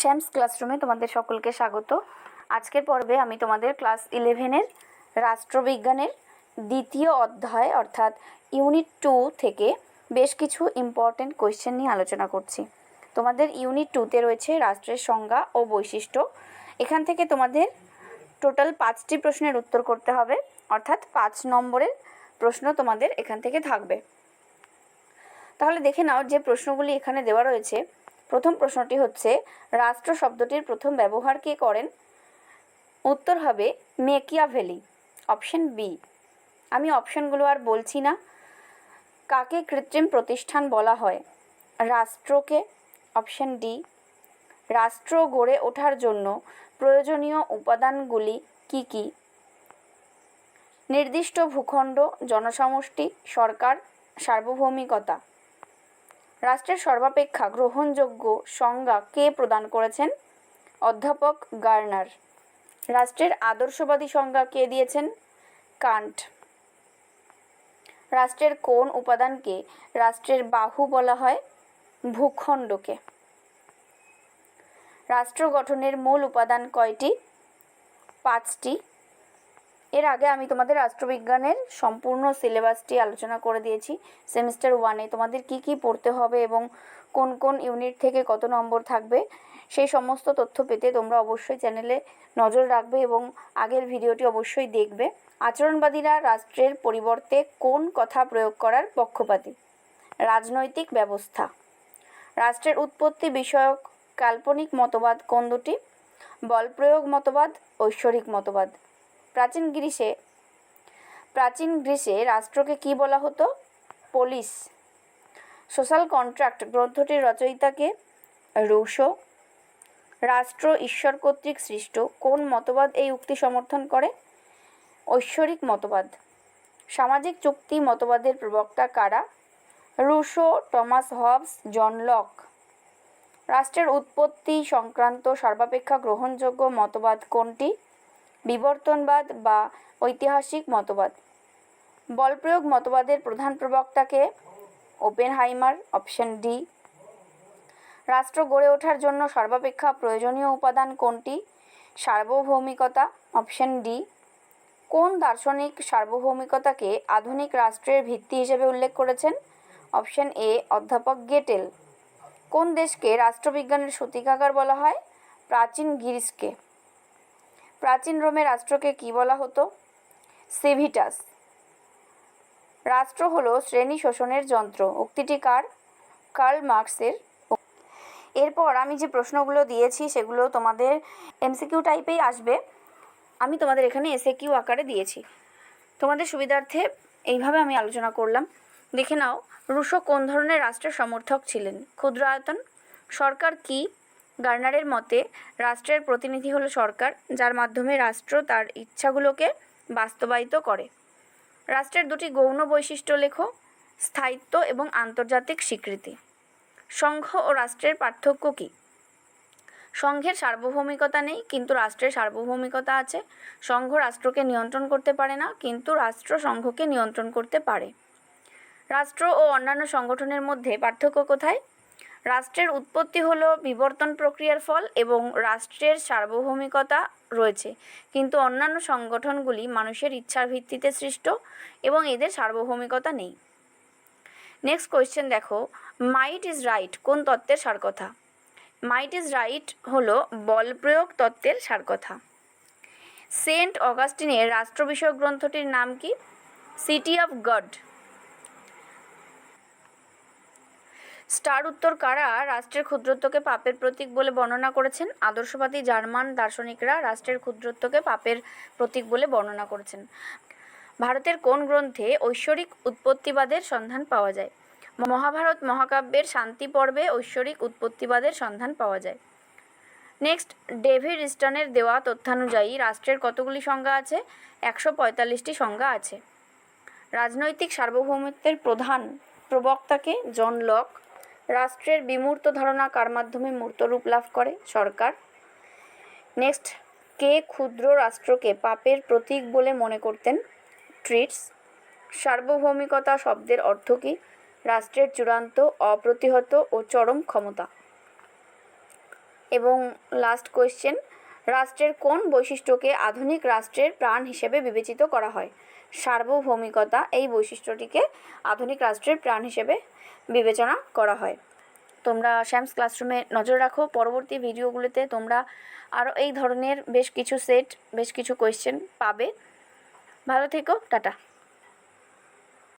শ্যামস ক্লাসরুমে তোমাদের সকলকে স্বাগত। আজকের পর্বে আমি তোমাদের ক্লাস ইলেভেনের রাষ্ট্রবিজ্ঞানের দ্বিতীয় অধ্যায়, অর্থাৎ ইউনিট টু থেকে বেশ কিছু ইম্পর্ট্যান্ট কোয়েশ্চেন নিয়ে আলোচনা করছি। তোমাদের ইউনিট টুতে রয়েছে রাষ্ট্রের সংজ্ঞা ও বৈশিষ্ট্য। এখান থেকে তোমাদের টোটাল পাঁচটি প্রশ্নের উত্তর করতে হবে, অর্থাৎ পাঁচ নম্বরের প্রশ্ন তোমাদের এখান থেকে থাকবে। তাহলে দেখে নাও যে প্রশ্নগুলি এখানে দেওয়া রয়েছে প্রথম প্রশ্নটি হচ্ছে, রাষ্ট্র শব্দটির প্রথম ব্যবহার কে করেন? উত্তর হবে, মেকিয়াভেলি। Option B. আমি অপশনগুলো আর বলছি না। কাকে কৃত্রিম প্রতিষ্ঠান বলা হয়? রাষ্ট্রকে। Option D. রাষ্ট্র গড়ে ওঠার জন্য প্রয়োজনীয় উপাদানগুলি কি কি? নির্দিষ্ট ভূখণ্ড, জনসমষ্টি, সরকার, সার্বভৌমিকতা। রাষ্ট্রের সর্বাপেক্ষা গ্রহণযোগ্য সংজ্ঞা কে প্রদান করেছেন? অধ্যাপক গার্নার। রাষ্ট্রের আদর্শবাদী সংজ্ঞা কে দিয়েছেন? কান্ট। রাষ্ট্রের কোন উপাদানকে রাষ্ট্রের বাহু বলা হয়? ভূখণ্ডকে। রাষ্ট্র গঠনের মূল উপাদান কয়টি? পাঁচটি। এর আগে আমি তোমাদের রাষ্ট্রবিজ্ঞানের সম্পূর্ণ সিলেবাসটি আলোচনা করে দিয়েছি। সেমিস্টার ওয়ানে তোমাদের কি কি পড়তে হবে এবং কোন কোন ইউনিট থেকে কত নম্বর থাকবে, সেই সমস্ত তথ্য পেতে তোমরা অবশ্যই চ্যানেলে নজর রাখবে এবং আগের ভিডিওটি অবশ্যই দেখবে। আচরণবাদীরা রাষ্ট্রের পরিবর্তে কোন কথা প্রয়োগ করার পক্ষপাতী? রাজনৈতিক ব্যবস্থা। রাষ্ট্রের উৎপত্তি বিষয়ক কাল্পনিক মতবাদ কোন দুটি? বলপ্রয়োগ মতবাদ, ঐশ্বরিক মতবাদ। প্রাচীন গ্রীসে প্রাচীন গ্রীসে রাষ্ট্রকে কি বলা হতো? পুলিশ। সোশ্যাল কন্ট্রাক্ট গ্রন্থটির রচয়িতাকে রৌসো রাষ্ট্র ঈশ্বর কর্তৃক সৃষ্ট। কোন মতবাদ এই উক্তি সমর্থন করে? ঐশ্বরিক মতবাদ। সামাজিক চুক্তি মতবাদের প্রবক্তা কারা? Rousseau, Thomas Hobbes, John Locke. রাষ্ট্রের উৎপত্তি সংক্রান্ত সর্বাপেক্ষা গ্রহণযোগ্য মতবাদ কোনটি? বিবর্তনবাদ বা ঐতিহাসিক মতবাদ। বলপ্রয়োগ মতবাদের প্রধান প্রবক্তাকে ওপেনহাইমার অপশন ডি। রাষ্ট্র গড়ে ওঠার জন্য সর্বাপেক্ষা প্রয়োজনীয় উপাদান কোনটি? সার্বভৌমিকতা অপশন ডি। কোন দার্শনিক সার্বভৌমিকতাকে আধুনিক রাষ্ট্রের ভিত্তি হিসেবে উল্লেখ করেছেন? অপশন এ, অধ্যাপক গেটেল। কোন দেশকে রাষ্ট্রবিজ্ঞানের সূতিকাগার বলা হয়? প্রাচীন গ্রিসকে। প্রাচীন রোমে রাষ্ট্রকে কি বলা হতো? সিভিটাস। রাষ্ট্র হলো শ্রেণি শোষণের যন্ত্র। উক্তিটি কার? কার্ল মার্কসের। এরপর আমি যে প্রশ্নগুলো দিয়েছি সেগুলো তোমাদের এমসিকিউ টাইপেই আসবে। আমি তোমাদের এখানে এসে কিউ আকারে দিয়েছি। তোমাদের সুবিধার্থে এইভাবে আমি আলোচনা করলাম। দেখে নাও, রুশো কোন ধরনের রাষ্ট্রের সমর্থক ছিলেন? ক্ষুদ্র আয়তন সরকার কি গার্নারের মতে, রাষ্ট্রের প্রতিনিধি হলো সরকার, যার মাধ্যমে রাষ্ট্র তার ইচ্ছাগুলোকে বাস্তবায়িত করে। রাষ্ট্রের দুটি গৌণ বৈশিষ্ট্য লেখো, স্থায়িত্ব এবং আন্তর্জাতিক স্বীকৃতি। সংঘ ও রাষ্ট্রের পার্থক্য কী? সংঘের সার্বভৌমিকতা নেই, কিন্তু রাষ্ট্রের সার্বভৌমিকতা আছে। সংঘ রাষ্ট্রকে নিয়ন্ত্রণ করতে পারে না, কিন্তু রাষ্ট্র সংঘকে নিয়ন্ত্রণ করতে পারে। রাষ্ট্র ও অন্যান্য সংগঠনের মধ্যে পার্থক্য কোথায়? রাষ্ট্রের উৎপত্তি হলো বিবর্তন প্রক্রিয়ার ফল এবং রাষ্ট্রের সার্বভৌমিকতা রয়েছে। কিন্তু অন্যান্য সংগঠনগুলি মানুষের ইচ্ছার ভিত্তিতে সৃষ্ট এবং এদের সার্বভৌমিকতা নেই। নেক্সট কোয়েশ্চেন দেখো মাইট ইজ রাইট কোন তত্ত্বের সার কথা মাইট ইজ রাইট হলো বল প্রয়োগ তত্ত্বের সার কথা সেন্ট অগাস্টিনের রাষ্ট্র বিষয়ক গ্রন্থটির নাম কি? সিটি অফ গড স্টার উত্তর কারা রাষ্ট্রের ক্ষুদ্রত্বকে পাপের প্রতীক বলে বর্ণনা করেছেন? আদর্শবাদী জার্মান দার্শনিকরা রাষ্ট্রের ক্ষুদ্রত্বকে পাপের প্রতীক বলে বর্ণনা করেছেন। ভারতের কোন গ্রন্থে ঐশ্বরিক উৎপত্তিবাদের সন্ধান পাওয়া যায়? মহাভারত মহাকাব্যের শান্তি পর্বে ঐশ্বরিক উৎপত্তিবাদের সন্ধান পাওয়া যায়। নেক্সট, ডেভিড ইস্টনের দেওয়া তথ্যানুযায়ী রাষ্ট্রের কতগুলি সংজ্ঞা আছে? একশো পঁয়তাল্লিশটি সংজ্ঞা আছে। রাজনৈতিক সার্বভৌমত্বের প্রধান প্রবক্তাকে জন লক রাষ্ট্রের বিমূর্ত ধারণা কার মাধ্যমে মূর্ত রূপ লাভ করে? সরকার। নেক্সট, কে ক্ষুদ্র রাষ্ট্রকে পাপের প্রতীক বলে মনে করতেন? ট্রিটস। সার্বভৌমিকতা শব্দের অর্থ কী? রাষ্ট্রের চূড়ান্ত, অপ্রতিহত ও চরম ক্ষমতা। এবং লাস্ট কোয়েশ্চেন রাষ্ট্রের কোন বৈশিষ্ট্যকে আধুনিক রাষ্ট্রের প্রাণ হিসেবে বিবেচিত করা হয়? সার্বভৌমিকতা এই বৈশিষ্ট্যটিকে আধুনিক রাষ্ট্রের প্রাণ হিসেবে বিবেচনা করা হয়। তোমরা শ্যামস ক্লাসরুমে নজর রাখো, পরবর্তী ভিডিওগুলোতে তোমরা আরও এই ধরনের বেশ কিছু সেট, বেশ কিছু কোয়েশ্চেন পাবে। ভালো থেকো, টাটা।